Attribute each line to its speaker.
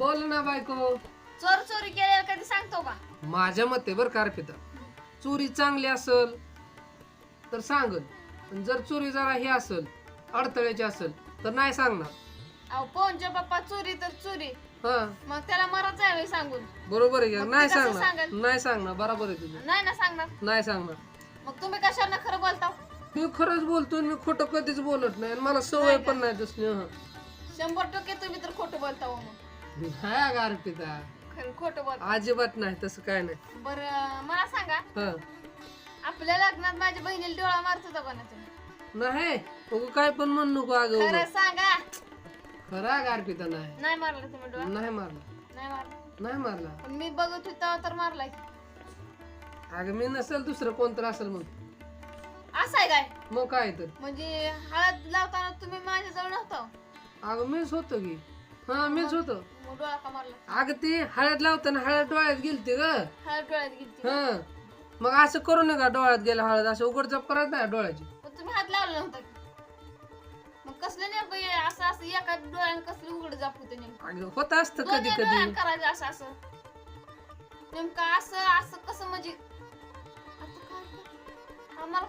Speaker 1: बोल ना बायको.
Speaker 2: चोर चोरी केलेलं कधी सांगतो का?
Speaker 1: माझ्या मते बर का अर्पिता चोरी चांगली असल तर सांगल पण जर चोरी जरा हे असल अडथळ्याची असल तर नाही सांगणार.
Speaker 2: अहो पोहनच्या पप्पा चोरी तर चोरी.
Speaker 1: हा.
Speaker 2: मग त्याला मरत जावे सांगून.
Speaker 1: बरोबर आहे का?
Speaker 2: मग
Speaker 1: नाही?
Speaker 2: ते कसं
Speaker 1: सांगणार.
Speaker 2: सांगेल?
Speaker 1: नाही सांगणार. बरोबर आहे तुझं.
Speaker 2: नाही ना सांगणार?
Speaker 1: नाही सांगणार.
Speaker 2: मग तुम्ही कशाला खरं बोलता
Speaker 1: मी खरंच बोलतो आणि मी खोटं कधीच बोलत नाही आणि मला सवय
Speaker 2: नाही?
Speaker 1: पण नाही तसली हं.
Speaker 2: शंभर टक्के तुम्ही तर खोटं बोलता हो मग.
Speaker 1: नाही का अर्पिता
Speaker 2: खरं खोटं
Speaker 1: अजिबात नाही तसं काय नाही.
Speaker 2: बर मला सांगा.
Speaker 1: हा.
Speaker 2: आपल्या लग्नात माझ्या बहिणीला डोळा मारत होता का ना तुम्ही
Speaker 1: नाही उगं काय पण म्हण नको अगं
Speaker 2: खरं
Speaker 1: उगं.
Speaker 2: सांगा.
Speaker 1: खरं अर्पिता नाही.
Speaker 2: नाही मारला तुम्ही डोळा?
Speaker 1: नाही मारला.
Speaker 2: नाही मारला.
Speaker 1: नाही मारला.
Speaker 2: पण मी बघत होता तर मारलाय.
Speaker 1: अगं मी नसेल दुसरं कोणतं असेल मग
Speaker 2: असं आहे काय?
Speaker 1: मग काय तर.
Speaker 2: म्हणजे हळद लावताना तुम्ही माझ्याजवळ नव्हता?
Speaker 1: अगं मीच होतो की. हा मीच होतो.
Speaker 2: मग डोळा का मारला?
Speaker 1: अगं ती हळद लावताना हळद डोळ्यात गेलती ग.
Speaker 2: हळद डोळ्यात गेली
Speaker 1: हा. मग असं करू नका डोळ्यात गेला हळद असं उघड जप करत नाही डोळ्याची.
Speaker 2: मग तुम्ही हात लावला नव्हता? मग कसलं नेमकं हे असं असं एका डोळ्यानं कसलं उघड जाप होतं नेमकं?
Speaker 1: अगं होत असतं
Speaker 2: दोन्ही
Speaker 1: कधी कधी
Speaker 2: डोळ्यानं करायचं असं असं. नेमकं असं असं कसं म्हणजे? आता काय ते? आम्हाला